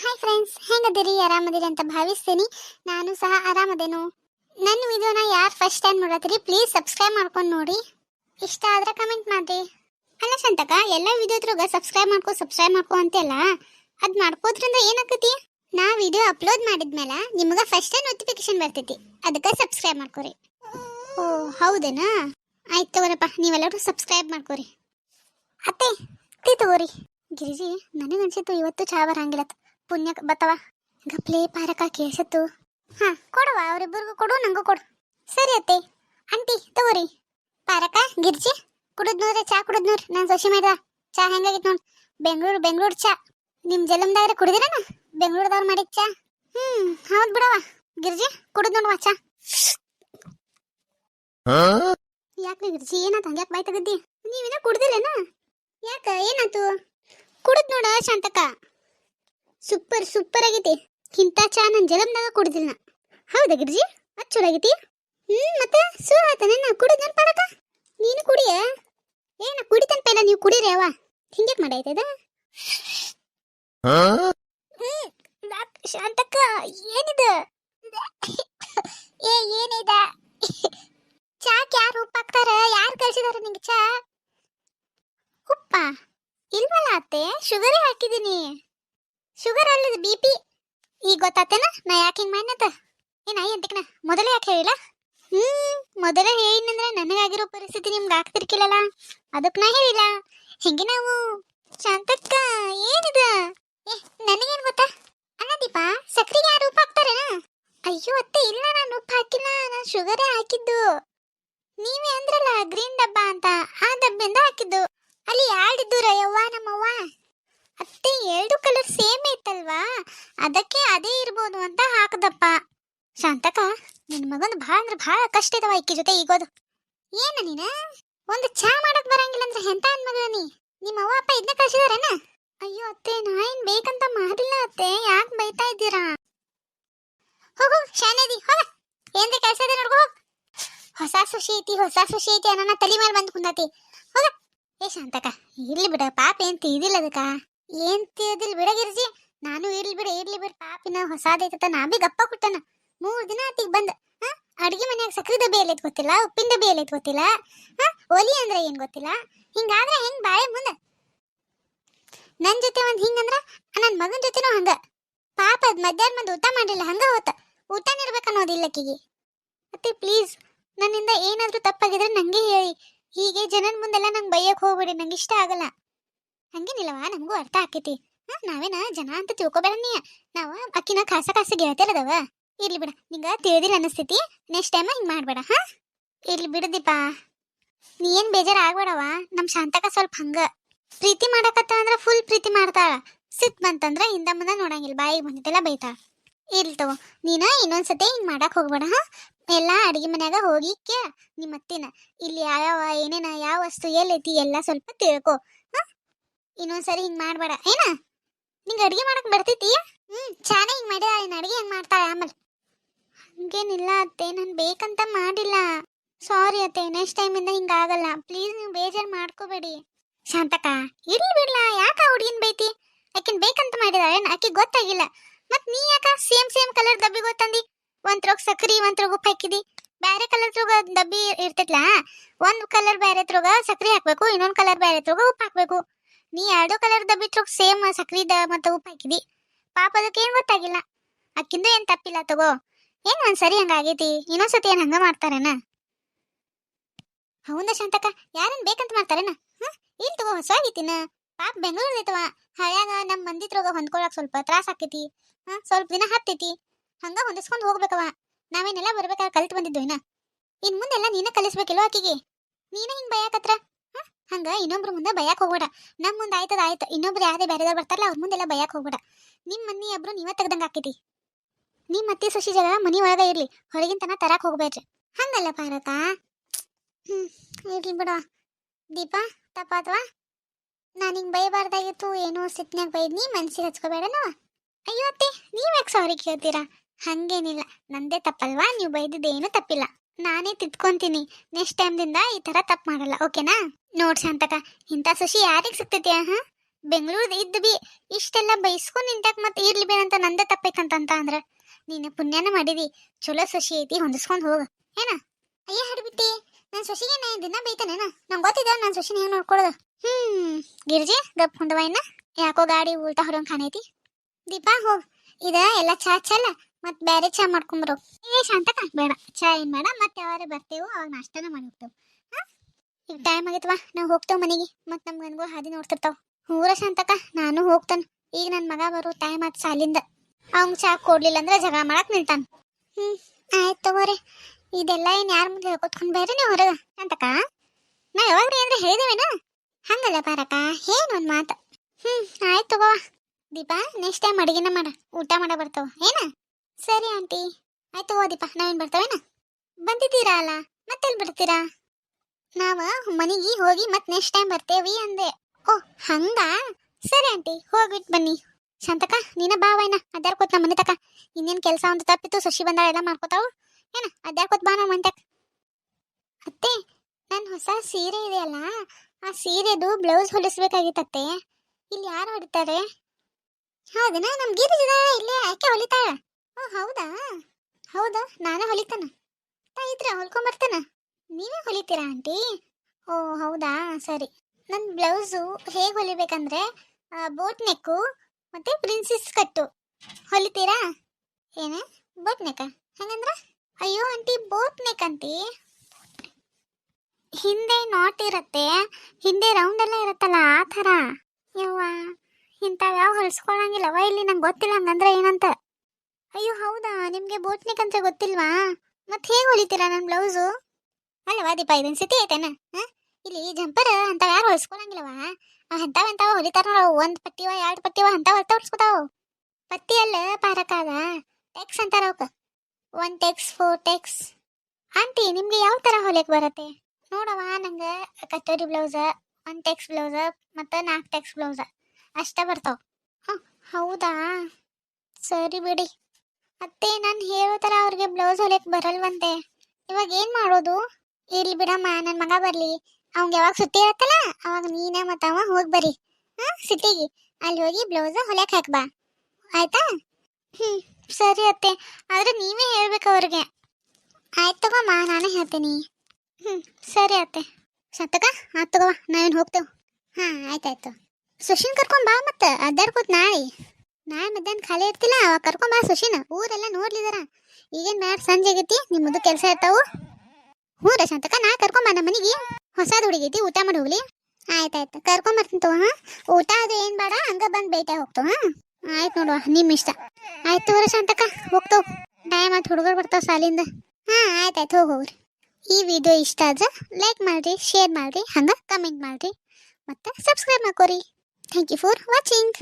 Hi friends ಹೆಂಗದಿರಿ? ಆರಾಮದಿರಿ ಅಂತ ಭಾವಿಸ್ತೀನಿ. ನಾನು ಸಹ ಆರಾಮದೇನು. ನನ್ನ ವಿಡಿಯೋನ ಯಾರು ಫಸ್ಟ್ ಟೈಮ್ ನೋಡತ್ತೀರಿ ಪ್ಲೀಸ್ ಸಬ್ಸ್ಕ್ರೈಬ್ ಮಾಡ್ಕೊಂಡು ನೋಡಿ. ಇಷ್ಟ ಆದ್ರೆ ಕಮೆಂಟ್ ಮಾಡಿರಿ ಅಲ್ಲ ಶಾಂತಕ ಎಲ್ಲ ವಿಡಿಯೋದ್ರಾಗ ಸಬ್ಸ್ಕ್ರೈಬ್ ಮಾಡ್ಕೊ ಸಬ್ಸ್ಕ್ರೈಬ್ ಮಾಡ್ಕೊ ಅಂತೆಲ್ಲ? ಅದು ಮಾಡ್ಕೋದ್ರಿಂದ ಏನಾಗ್ತೈತಿ? ನಾ ವಿಡಿಯೋ ಅಪ್ಲೋಡ್ ಮಾಡಿದ್ಮೇಲೆ ನಿಮ್ಗೆ ಫಸ್ಟ್ ಟೈಮ್ ನೋಟಿಫಿಕೇಶನ್ ಬರ್ತೈತಿ. ಅದಕ್ಕೆ ಸಬ್ಸ್ಕ್ರೈಬ್ ಮಾಡ್ಕೊರಿ. ಓ, ಹೌದೇನಾ? ಆಯ್ತು ತಗೋರಪ್ಪ, ನೀವೆಲ್ಲರೂ ಸಬ್ಸ್ಕ್ರೈಬ್ ಮಾಡ್ಕೊರಿ. ಅತ್ತೆ, ಟೀ ತಗೋರಿ. ಗಿರಿಜಿ, ನನಗನ್ಸಿತ್ತು ಇವತ್ತು ಚಾ ಬರಂಗಿಲ್ಲ ಪುಣ್ಯ ಬತ್ತವ? ಗಪ್ಲೆ ಪಾರಕ ಕೇಸತ್ತು ಹಾ ಕೊಡವ ಅವರಿಬ್ಬರಿಗೂ ಕೊಡು ನಂಗೂ ಕೊಡು. ಸರಿ ಅತ್ತೆ. ಅಂಟಿ ತಗೋರಿ. ಪಾರಕ ಗಿರ್ಜಿ ಕುಡಿದ್ ನೋಡ್ರಿ ಚಾ ಕುಡಿದ್ ನೋಡ್ರಿ ನಾನು ಸೊಸಿ ಮಾಡಿದ. ಚಾ ಹೆಂಗಾಗಿತ್ತು ನೋಡ್. ಬೆಂಗಳೂರು ಬೆಂಗಳೂರು ಚಾ. ನಿಮ್ ಜಲಮ್ದಾಗ್ರೆ ಕುಡಿದಿರನ? ಬೆಂಗಳೂರದವ್ರು ಮಾಡಿದ ಚಾ. ಹ್ಮ್ ಹೌದ್ ಬಿಡವ ಗಿರ್ಜಿ ಕುಡಿದ್ ನೋಡುವ ಚಾ. ಯಾಕೆ ಗಿರ್ಜಿ ಏನಾತ? ಹಂಗ್ಯಾಕ್ ಬಾಯ್ ತಗದ್ದಿ ನೀವಿನ ಕುಡ್ದಿಲ್ಲೇನ? ಯಾಕ ಏನಾತು? ಕುಡಿದ್ ನೋಡ ಶಾಂತಕ ಸೂಪರ್ ಸೂಪರ್ ಆಗೈತಿ. ಇಂಥ ಚಾ ನನ್ನ ಜಲಮ್ದಾಗ ಕುಡ್ದಿಲ್ಲ ನಾ. ಹೌದಾ ಗಿರ್ಜಿ? ಆಗೈತಿ ಹ್ಮ್, ಮತ್ತೆ ಸೂ ಆಯ್ತಾನೆ ನಾ ಕುಡಿದ್ ನನ್ ಪಾರಕ ನೀನು ಕುಡಿಯ? ಏನ ಕುಡಿತನ್ ಪೈಲ ನೀವು ಕುಡೀರಿ ಅವ ಹಿಂಗ್ಯಾಕ್ ಮಾಡೈತದ ಶಾಂತಕ್ಕ, ಏನಿದ? ಏ, ಏನಿದ? ಚಾಕ್ ಯಾರು ಉಪ್ಪು ಹಾಕ್ತಾರ ಯಾರು ಕಳ್ಸಿದಾರ ನಿಂಗೆ ಚಾ? ಉಪ್ಪ? ಇಲ್ವಲ್ಲ ಅತ್ತೆ, ಶುಗರೇ ಹಾಕಿದೀನಿ. ಶುಗರ್ ಅಲ್ಲದ ಬಿ ಪಿ ಈಗ ಗೊತ್ತಾತೇನ? ನಾ ಯಾಕೆ ಹಿಂಗೆ ಮಾಡ್ನತ ಏನ ಎಂತಕ್ಕನ ಮೊದಲೇ ಯಾಕೆ ಹೇಳಿಲ್ಲ? ಹ್ಮ್, ಮೊದಲೇ ಹೇಳಿನಂದ್ರೆ ನನಗಾಗಿರೋ ಪರಿಸ್ಥಿತಿ ನಿಮ್ಗೆ ಆಗ್ತಿರ್ಕಿಲ್ಲಲ್ಲ ಅದಕ್ಕೆ ನಾ ಹೇಳಿಲ್ಲ. ಹಿಂಗೆ ನಾವು, ಶಾಂತಕ್ಕ, ಏನಿದ? ಏ, ನನಗೇನು ಗೊತ್ತಾ? ಅಲ್ಲ ದೀಪ ಸಕ್ಕರೆಗೆ ಯಾರು ಉಪ್ಪು ಹಾಕ್ತಾರೇನ? ಅಯ್ಯೋ ಅತ್ತೆ, ಇಲ್ಲ, ನಾನು ಉಪ್ಪು ಹಾಕಿಲ್ಲ. ನಾನು ಶುಗರೇ ಹಾಕಿದ್ದು. ನೀವೇ ಅಂದ್ರಲ್ಲ ಗ್ರೀನ್ ಡಬ್ಬ ಅಂತ. ಆ ಡಬ್ಬಿಂದ ಹಾಕಿದ್ದು. ಅಲ್ಲಿ ಯಾರಿದ್ದೂರ ಯವ್ವ ನಮ್ಮವ್ವ? ಅತ್ತೆ, ಎರಡು ಕಲರ್ ಸೇಮ್ ಐತಲ್ವಾ ಅದಕ್ಕೆ ಅದೇ ಇರ್ಬೋದು ಅಂತ ಹಾಕದಪ್ಪ. ಶಾಂತಕ ನಿನ್ ಮಗನ ಭಾಳ ಅಂದ್ರೆ ಭಾಳ ಕಷ್ಟ ಇದಾವ ಈಕಿ ಜೊತೆ ಈಗೋದು. ಏನ ನೀನ? ಒಂದು ಚಾ ಮಾಡಕ್ ಬರಂಗಿಲ್ಲ ಅಂದ್ರೆ ಎಂತ ಅನ್ಮಗ ನೀ? ನಿಮ್ಮ ಅವ್ವ, ಅಪ್ಪ ಇದನ್ನ ಕಳ್ಸಿದಾರೇನ? ಅಯ್ಯೋ ಅತ್ತೆ, ನಾ ಏನ್ ಬೇಕಂತ ಮಾಡಿಲ್ಲ ಅತ್ತೆ. ಯಾಕೆ ಬೈತಾ ಇದ್ದೀರಾ? ಹೋಗು ಶಾನೇದಿ ಹೋಗ. ಏನ್ರಿ ಕೆಲಸ ಇದೆ ನೋಡ್ಕೋ ಹೊಸ ಸುಶಿ ಐತಿ, ಹೊಸ ಸುಶಿ ಐತಿ ಅನ್ನೋಣ ತಲೆ ಮೇಲೆ ಬಂದು ಕುಂದತಿ. ಹೋಗ. ಏ ಶಾಂತಕ ಇರ್ಲಿ ಬಿಡ, ಪಾಪ ಏನ್ ತಿಳಿದಿಲ್ಲ ಅದಕ್ಕ. ಏನ್ ತಿಳಿದಿಲ್ಲ ಬಿಡಗಿರ್ಜಿ ನಾನು ಇರ್ಲಿ ಬಿಡ ಇರ್ಲಿ ಬಿಡ. ಪಾಪಿನ ಹೊಸಾದೈತತ ನಾ ಬಿ ಗಪ್ಪ ಕುಟ್ಟನ. ಮೂರ್ ದಿನ ಆತಿಗ್ ಬಂದ ಅಡ್ಗೆ ಮನ್ಯಾಗ ಸಕ್ರಿ ಡಬ್ಬಿ ಎಲ್ಲೈತ್ ಗೊತ್ತಿಲ್ಲ, ಉಪ್ಪಿನ ಡಬ್ಬಿ ಎಲ್ಲೈತ್ ಗೊತ್ತಿಲ್ಲ ಒಲಿ ಅಂದ್ರೆ ಏನ್ ಗೊತ್ತಿಲ್ಲ. ಹಿಂಗಾದ್ರೆ ಹೆಂಗ್ ಬಾಳೆ ಮುಂದೆ? ನನ್ ಜೊತೆ ಒಂದ್ ಹಿಂಗಂದ್ರ ನನ್ ಮಗನ್ ಜೊತೆನೂ ಹಂಗ. ಪಾಪ ಅದ್ ಮಧ್ಯಾಹ್ನ ಬಂದು ಊಟ ಮಾಡಿಲ್ಲ ಹಂಗ ಹೋತ. ಊಟನ ಅನ್ನೋದಿಲ್ಲ ಆಕಿಗೆ ಮತ್ತೆ ಪ್ಲೀಸ್, ನನ್ನಿಂದ ಏನಾದ್ರೂ ತಪ್ಪಾಗಿದ್ರೆ ನಂಗೆ ಹೇಳಿ. ಹೀಗೆ ಜನನ ಮುಂದೆಲ್ಲ ನಂಗೆ ಬೈಯಕ್ ಹೋಗ್ಬೇಡಿ, ನಂಗೆ ಇಷ್ಟ ಆಗಲ್ಲ. ಹಂಗೇನಿಲ್ಲವಾ ನಮಗೂ ಅರ್ಥ ಆಕೈತಿ. ಹಾ, ನಾವೇನ ಜನ ಅಂತ ತಿಳ್ಕೊಬೇಡ ನೀ. ನಾವ ಅಕ್ಕಿನ ಖಾಸ ಖಾಸ ಗೆಳತಿರದವ ಇರ್ಲಿ ಬಿಡ, ನಿಂಗ ತಿಳಿದಿಲ್ಲ ಅನಸ್ತೈತಿ. ನೆಕ್ಸ್ಟ್ ಟೈಮ್ ಹಿಂಗ್ ಮಾಡ್ಬೇಡ, ಹಾ? ಇರ್ಲಿ ಬಿಡು ದೀಪ ನೀ ಏನ್ ಬೇಜಾರ್ ಆಗ್ಬೇಡವ ನಮ್ ಶಾಂತಕ ಸ್ವಲ್ಪ ಹಂಗ. ಪ್ರೀತಿ ಮಾಡಕತ್ತ ಅಂದ್ರ ಫುಲ್ ಪ್ರೀತಿ ಮಾಡ್ತಾಳ. ಸಿತ್ ಬಂತಂದ್ರ ಹಿಂದ ಮುಂದ ನೋಡಂಗಿಲ್ಲ, ಬಾಯಿಗೆ ಬಂದಿದ್ದೆಲ್ಲ ಬೈತಾಳ. ಇರ್ಲಿ ತಗೋ, ನೀನ ಇನ್ನೊಂದ್ಸತಿ ಹಿಂಗ್ ಮಾಡಕ್ ಹೋಗ್ಬೇಡ, ಹಾ? ಎಲ್ಲಾ ಅಡಿಗೆ ಮನ್ಯಾಗ ಹೋಗಿ ಕೇ ನಿಮ್ಮ ಅತ್ತಿನ ಇಲ್ಲಿ ಯಾವ ಏನೇನ, ಯಾವ ವಸ್ತು, ಎಲ್ಲೈತಿ, ಎಲ್ಲ ಸ್ವಲ್ಪ ತಿಳ್ಕೊ. ಇನ್ನೊಂದ್ಸರಿ ಹಿಂಗ್ ಮಾಡ್ಬೇಡ. ಏನ? ನಿಂಗೆ ಅಡಿಗೆ ಮಾಡಕ್ ಬರ್ತೈತಿ ಹ್ಮ್, ಚಾನೆ ಹಿಂಗ್ ಮಾಡಿದ ಇನ್ ಅಡಿಗೆ ಹೆಂಗ್ ಮಾಡ್ತಾಳೆ ಆಮೇಲೆ. ಹಂಗೇನಿಲ್ಲ ಅತ್ತೆ, ನಾನು ಬೇಕಂತ ಮಾಡಿಲ್ಲ. ಸಾರಿ ಅತ್ತೆ ನೆಕ್ಸ್ಟ್ ಟೈಮಿಂದ ಹಿಂಗಾಗಲ್ಲ ಪ್ಲೀಸ್ ನೀವು ಬೇಜಾರು ಮಾಡ್ಕೋಬೇಡಿ. ಶಾಂತಕ ಇರ್ಲಿ ಬಿಡ್ಲ, ಯಾಕ ಹುಡುಗಿನ ಬೈತಿ ಆಕಿನ್ ಬೇಕಂತ ಮಾಡಿದಾಳೆ ಆಕಿ ಗೊತ್ತಾಗಿಲ್ಲ. ಮತ್ ನೀ ಯಾಕ ಸೇಮ್ ಸೇಮ್ ಕಲರ್ ಡಬ್ಬಿ ಗೊತ್ತಂದಿ ಒಂದ್ರೋಗ ಸಕ್ರಿ ಒಂದ್ರೋಗ ಉಪ್ಪು ಹಾಕಿದಿ. ಬೇರೆ ಕಲರ್ ತ್ರೋಗ ಡಬ್ಬಿ ಇರ್ತೈತ್ಲಾ? ಒಂದ್ ಕಲರ್ ಬ್ಯಾರೆ ತ್ರೋಗ ಸಕ್ರಿ ಹಾಕ್ಬೇಕು, ಇನ್ನೊಂದ್ ಕಲರ್ ಬ್ಯಾರೆ ತ್ರೋಗ ಉಪ್ಪು ಹಾಕ್ಬೇಕು. ನೀ ಎರಡು ಕಲರ್ ಬಿಟ್ರು ಸೇಮ್ ಸಕ್ರಿದ ಮತ್ತು ಉಪ್ಪು ಹಾಕಿದಿ. ಪಾಪ ಅದಕ್ಕೆ ಏನು ಗೊತ್ತಾಗಿಲ್ಲ. ಅಕ್ಕಿಂದು ಏನ್ ತಪ್ಪಿಲ್ಲ ತಗೋ. ಏನ್ ಒಂದ್ಸರಿ ಹಂಗಾಗೈತಿ ಇನ್ನೊಂದ್ಸತಿ ಏನ್ ಹಂಗ ಮಾಡ್ತಾರೇನ? ಹೌದ ಶಾಂತಕ ಯಾರನ್ ಬೇಕಂತ ಮಾಡ್ತಾರೇನ? ಹ ಇಲ್ ತಗೋ ಹೊಸ ಆಗೈತಿನ ಪಾಪ ಬೆಂಗಳೂರು ಐತವ ಹಳ್ಯಾಗ ನಮ್ಮ ಮಂದಿ ತ್ರೋಗ ಹೊಂದ್ಕೊಳಕ್ ಸ್ವಲ್ಪ ತ್ರಾಸ ಆಕೈತಿ ಹ ಸ್ವಲ್ಪ ದಿನ ಹತ್ತೈತಿ. ಹಂಗ ಹೊಂದಿಸ್ಕೊಂಡ್ ಹೋಗ್ಬೇಕವ. ನಾವೇನೆಲ್ಲ ಬರ್ಬೇಕಾದ್ರೆ ಕಲ್ತ್ ಬಂದಿದ್ದು ಇನ್ನ. ಇನ್ ಮುಂದೆಲ್ಲ ನೀನ ಕಲಿಸ್ಬೇಕಿಲ್ವ ಆಕಿಗೆ ನೀನ ಹಿಂಗ್ ಬಯಾಕತ್ರ? ಹಂಗ ಇನ್ನೊಬ್ರ ಮುಂದೆ ಬಯಕ್ ಹೋಗ್ಬೇಡ. ನಮ್ ಮುಂದೆ ಆಯ್ತದ ಆಯ್ತು. ಇನ್ನೊಬ್ರು ಯಾರೇ ಬೇರೆದವ್ರು ಬರ್ತಾರಲ್ಲ, ಅವ್ರ ಮುಂದೆಲ್ಲ ಬಯಕ್ ಹೋಗ್ಬೇಡ. ನಿಮ್ ಮನಿ ಒಬ್ರು ನೀವ ತೆಗ್ದಂಗ ಆಕೈತಿ ನಿಮ್ ಮತ್ತೆ ಸುಶಿ ಜಗ ಮನಿ ಒಳಗ ಇರ್ಲಿ. ಹೊರಗಿನ ತನ ತರಾಕ್ ಹೋಗ್ಬೇಡ್ರಿ. ಹಂಗಲ್ಲ ಭಾರತ ಹ್ಮ್, ಇರ್ಲಿ ಬಿಡ. ದೀಪಾ ತಪ್ಪಾತ್ವಾ ನಾನು ಹಿಂಗೆ ಬೈಬಾರ್ದಾಗಿತ್ತು, ಏನೋ ಸಿಟ್ನ್ಯಾಗ ಬೈದ್ನಿ, ಮನ್ಸಿಗೆ ಹಚ್ಕೋಬೇಡನವ ಅಯ್ಯೋ ಅತ್ತೆ, ನೀವು ಯಾಕೆ ಸಾರಿ ಕೇಳ್ತೀರಾ? ಹಂಗೇನಿಲ್ಲ. ನಂದೇ ತಪ್ಪಲ್ವಾ? ನೀವು ಬೈದಿದ್ದೇನು ತಪ್ಪಿಲ್ಲ. ನಾನೇ ತಿದ್ಕೊಂತೀನಿ. ನೆಕ್ಸ್ಟ್ ಟೈಮ್ದಿಂದ ಈ ಥರ ತಪ್ಪು ಮಾಡಲ್ಲ ಓಕೆನಾ ನೋಡ್ ಶಾಂತಕ ಇಂಥ ಸುಶಿ ಯಾರಿಗೆ ಸಿಗ್ತೈತಿ, ಹಾ? ಬೆಂಗಳೂರು ಇದ್ದು ಬಿ ಇಷ್ಟೆಲ್ಲ ಬೈಸ್ಕೊಂಡ್ ನಿಂತಾಕ ಮತ್ತೆ ಇರ್ಲಿ ಬೇಡ ಅಂತ ನಂದೇ ತಪ್ಪೈತಂತ ಅಂದ್ರೆ. ನೀನು ಪುಣ್ಯನ ಮಾಡಿದಿ, ಚಲೋ ಸಸಿ ಐತಿ, ಹೊಂದಿಸ್ಕೊಂಡು ಹೋಗ. ಏನ? ಅಯ್ಯ ಹಡ್ಬಿಟ್ಟಿ ನನ್ ಸೊಸಿಗೆ ನಾ ದಿನ ಬೈತಾನೇನ? ನಂಗೆ ಗೊತ್ತಿದೆ, ನನ್ ಸೊಸಿನ ಹೆಂಗ್ ನೋಡ್ಕೊಳ್ಳೋದು. ಹ್ಮ್, ಗಿರ್ಜಿ, ಗಪ್ ಹೊಂದವಾಯ್ನ ಯಾಕೋ ಗಾಡಿ ಉಲ್ಟಾ ಹೊರಂಗ್ ಕಾಣೈತಿ. ದೀಪಾ, ಹೋಗ್. ಇದ ಎಲ್ಲ ಚಾ ಚಲ್ಲ ಮತ್ ಬ್ಯಾರೆ ಚಾ ಮಾಡ್ಕೊಂಬರೋ ಏ ಶಾಂತಕ ಬೇಡ. ಚಾ ಏನ್ ಬೇಡ, ಮತ್ತೆ ಯಾವಾರ ಬರ್ತೇವೋ, ಅವಾಗ ನಾಷ್ಟನ ಮಾಡಿ ಈಗ ಟೈಮ್ ಆಗೈತವಾ ನಾವು ಹೋಗ್ತೇವೆ ಮನೆಗೆ. ಮತ್ತು ನಮ್ಮ ಗನ್ಗಳು ಹಾದಿ ನೋಡ್ತಿರ್ತಾವ. ಹೂರ ಶಾಂತಕ ನಾನು ಹೋಗ್ತಾನ. ಈಗ ನನ್ನ ಮಗ ಬರೋ ಟೈಮ್ ಆತ್ ಸಾಲಿಂದ. ಅವ್ನ್ ಚಾ ಕೊಡ್ಲಿಲ್ಲ ಅಂದ್ರೆ ಜಗಳ ಮಾಡಕ್ ನಿಲ್ತಾನ ಹ್ಮ್, ಆಯ್ತ್ ತಗೋರಿ. ಇದೆಲ್ಲ ಏನು ಯಾರ ಮುಂದೆ ಹೇಳ್ಕೊತ್ಕೊಂಡ್ ಬೇರೆ ನೀವು ಹೊರಗ? ಅಂತಕ ನಾ ರೀ ಅಂದ್ರೆ ಹೇಳಿದೇವೇನ? ಹಂಗಲ್ಲ ಬಾರಕ ಏನ್ ಒಂದ್ ಮಾತು. ಹ್ಮ್, ಆಯ್ತು ತಗೋ ದೀಪಾ ನೆಕ್ಸ್ಟ್ ಟೈಮ್ ಅಡಿಗೆನ ಮಾಡ. ಊಟ ಮಾಡ ಬರ್ತಾವ. ಏನ? ಸರಿ ಆಂಟಿ. ಆಯ್ತು ತಗೋ ದೀಪಾ ನಾವೇನ್ ಬರ್ತಾವೇನ ಬಂದಿದ್ದೀರಾ ಅಲ್ಲ? ಮತ್ತೆಲ್ಲಿ ಬರ್ತೀರಾ ನಾವ ಮನೆಗೆ ಹೋಗಿ ಮತ್ ನೆಕ್ಸ್ಟ್ ಟೈಮ್ ಬರ್ತೇವಿ ಅಂದೆ. ಓ, ಹಂಗ? ಸರಿ ಆಂಟಿ ಹೋಗ್ಬಿಟ್ಟು ಬನ್ನಿ. ಶಾಂತಕ ನೀನ ಬಾವಯ್ಯ ಅದ್ಯಾರ ಕೊತ್ ನಮ್ಮ ಮನೆ ತಕ. ಇನ್ನೇನ್ ಕೆಲಸ ಒಂದು ತಪ್ಪಿತ್ತು, ಸಸಿ ಬಂದಾಳ ಎಲ್ಲ ಮಾಡ್ಕೋತಾವು ಏನ ಅದ್ಯಾರ್ಕೋತ್ ಬಾ ನಮ್ಮ ಮಂತ್ಯಾಕ ಅತ್ತೆ ನನ್ನ ಹೊಸ ಸೀರೆ ಇದೆಯಲ್ಲ ಆ ಸೀರೆದು ಬ್ಲೌಸ್ ಹೊಲಿಸ್ಬೇಕಾಗಿತ್ತತ್ತೆ. ಇಲ್ಲಿ ಯಾರು ಹೊಡಿತಾರೆ ಹೌದನಾ ನಮ್ಮ ಗಿರಿಜದ ಇಲ್ಲೇ ಆಕೆ ಹೊಲಿತಾಳ. ಓ, ಹೌದಾ? ಹೌದಾ, ನಾನೇ ಹೊಲಿತಾನ. ತಾ ಇದ್ರ ಹೊಲ್ಕೊಂಬರ್ತಾನ ನೀವೇ ಹೊಲಿತೀರಾ ಆಂಟಿ? ಓ, ಹೌದಾ? ಸರಿ. ನನ್ನ ಬ್ಲೌಸು ಹೇಗೆ ಹೊಲಿಬೇಕಂದ್ರೆ ಬೋಟ್ ನೆಕ್ಕು ಮತ್ತು ಪ್ರಿನ್ಸಿಸ್ ಕಟ್ಟು ಹೊಲಿತೀರಾ? ಏನೇ? ಬೋಟ್ ನೆಕ್ಕ ಹೆಂಗಂದ್ರೆ? ಅಯ್ಯೋ ಆಂಟಿ ಬೋಟ್ ನೆಕ್ ಅಂತಿ ಹಿಂದೆ ನಾಟ್ ಇರುತ್ತೆ, ಹಿಂದೆ ರೌಂಡ್ ಎಲ್ಲ ಇರುತ್ತಲ್ಲ, ಆ ಥರ. ಯವ್ವ ಇಂಥವು ಯಾವ ಹೊಲಿಸ್ಕೊಳಂಗಿಲ್ಲವ ಇಲ್ಲಿ? ನಂಗೆ ಗೊತ್ತಿಲ್ಲ, ಹಂಗಂದ್ರೆ ಏನಂತ. ಅಯ್ಯೋ, ಹೌದಾ? ನಿಮಗೆ ಬೋಟ್ ನೆಕ್ ಅಂತ ಗೊತ್ತಿಲ್ವಾ? ಮತ್ತೆ ಹೇಗೆ ಹೊಲಿತೀರಾ ನನ್ನ ಬ್ಲೌಸು? ಅಲ್ಲವಾ ದೀಪ ಇದನ್ ಸ್ಥಿತಿ ಐತೆನ? ಇಲ್ಲಿ ಜಂಪರ್ ಅಂತ ಯಾರು ಹೊಲ್ಸ್ಕೊಳಂಗಿಲ್ಲವ? ಅಂತಾವ ಅಂತಾವ ಹೊಲಿತಾರ ಒಂದ್ ಪಟ್ಟಿವ, ಎರಡ್ ಪಟ್ಟಿವ ಅಂತ ಹೊಲ್ತ ಹೊಲ್ಸ್ಕೊತಾವ ಪಟ್ಟಿ ಅಲ್ಲ ಪಾರಕಾದ ಟೆಕ್ಸ್ ಅಂತಾರ ಅವಕ್ಕ one tucks four tucks aunty ನಿಮ್ಗೆ ಯಾವ ತರ ಹೊಲಿಯಕ್ ಬರತ್ತೆ? ನೋಡವ ನಂಗ kachori blouse one text blouse ಮತ್ತೆ ನಾಲ್ಕು ಟೆಕ್ಸ್ ಬ್ಲೌಸ್ ಅಷ್ಟೇ ಬರ್ತಾವ. ಹೌದಾ? ಸರಿ ಬಿಡಿ. ಮತ್ತೆ ನಾನು ಹೇಳೋ ಥರ ಅವ್ರಿಗೆ ಬ್ಲೌಸ್ ಹೊಲಿಯಕ್ ಬರಲ್ವಂತೆ. ಇವಾಗ ಏನ್ ಮಾಡೋದು? ಇರ್ಲಿ ಬಿಡಮ್ಮ ನನ್ನ ಮಗ ಬರ್ಲಿ. ಅವ್ನ್ಗೆ ಯಾವಾಗ ಸುತ್ತಿ ಇರತ್ತಲ್ಲ, ಅವಾಗ ನೀನೇ ಮತ್ತ ಅವ ಹೋಗಿ ಬರ್ರಿ. ಹಾ ಸಿಟಿಗೆ ಅಲ್ಲಿ ಹೋಗಿ ಬ್ಲೌಸ್ ಹೊಲಕ್ ಹಾಕ್ಬಾ ಆಯ್ತಾ? ಹ್ಮ್, ಸರಿ ಅತ್ತೆ. ಆದ್ರೆ ನೀವೇ ಹೇಳ್ಬೇಕು ಅವ್ರಿಗೆ. ಆಯ್ತು ತಗೋಮ್ಮ, ನಾನೇ ಹೇಳ್ತೀನಿ. ಹ್ಮ್, ಸರಿ ಅತ್ತೆ. ಸತ್ತಕ? ಆಯ್ತು ತಗೋ ನಾವೇನು ಹೋಗ್ತೇವ್. ಹಾ, ಆಯ್ತಾಯ್ತು. ಸುಶೀನ್ ಕರ್ಕೊಂಡ್ ಬಾ ಮತ್ತೆ ಅಡ್ಡಾಡ್ಕೋತ್ ನಾಳೆ. ನಾಳೆ ಮಧ್ಯಾಹ್ನ ಖಾಲಿ ಇರ್ತಿಲ್ಲ, ಅವಾಗ ಕರ್ಕೊಂಡ್ ಬಾ ಸುಶೀನ್. ಊರೆಲ್ಲ ನೋಡ್ಲಿದಾರ. ಈಗೇನ್ ಮ್ಯಾಟ್ ಸಂಜೆ ಆಗೈತಿ ನಿಮ್ಮದು ಕೆಲಸ ಇರ್ತಾವು. ಹ್ಞೂ ರೀ ಶಾಂತಕ ನಾ ಕರ್ಕೊಂಬ ನಮ್ಮ ಮನೆಗೆ. ಹೊಸದು ಹುಡುಗೈತಿ, ಊಟ ಮಾಡಿ ಹೋಗ್ಲಿ. ಆಯ್ತಾಯ್ತು ಕರ್ಕೊಂಬರ್ತೀನಿ ತಗೋ, ಹಾಂ? ಊಟ ಅದು ಏನು ಬೇಡ, ಹಂಗೆ ಬಂದು ಭೇಟಿ ಹೋಗ್ತು, ಹಾಂ? ಆಯ್ತು ನೋಡುವ ನಿಮ್ಮ ಇಷ್ಟ. ಆಯ್ತು ತಗೋರಿ ಶಾಂತಕ ಹೋಗ್ತಾವ್ ಟೈಮ್ ಆಯ್ತು, ಹುಡುಗರು ಬರ್ತಾವ ಸಾಲಿಂದ. ಹಾಂ, ಆಯ್ತಾಯ್ತು, ಹೋಗಿ ಹೋಗ್ರಿ. ಈ ವಿಡಿಯೋ ಇಷ್ಟ ಆದ್ರೆ ಲೈಕ್ ಮಾಡಿರಿ, ಶೇರ್ ಮಾಡಿರಿ, ಹಂಗೆ ಕಮೆಂಟ್ ಮಾಡಿರಿ. ಮತ್ತು subscribe ಮಾಡ್ಕೋರಿ. Thank you for watching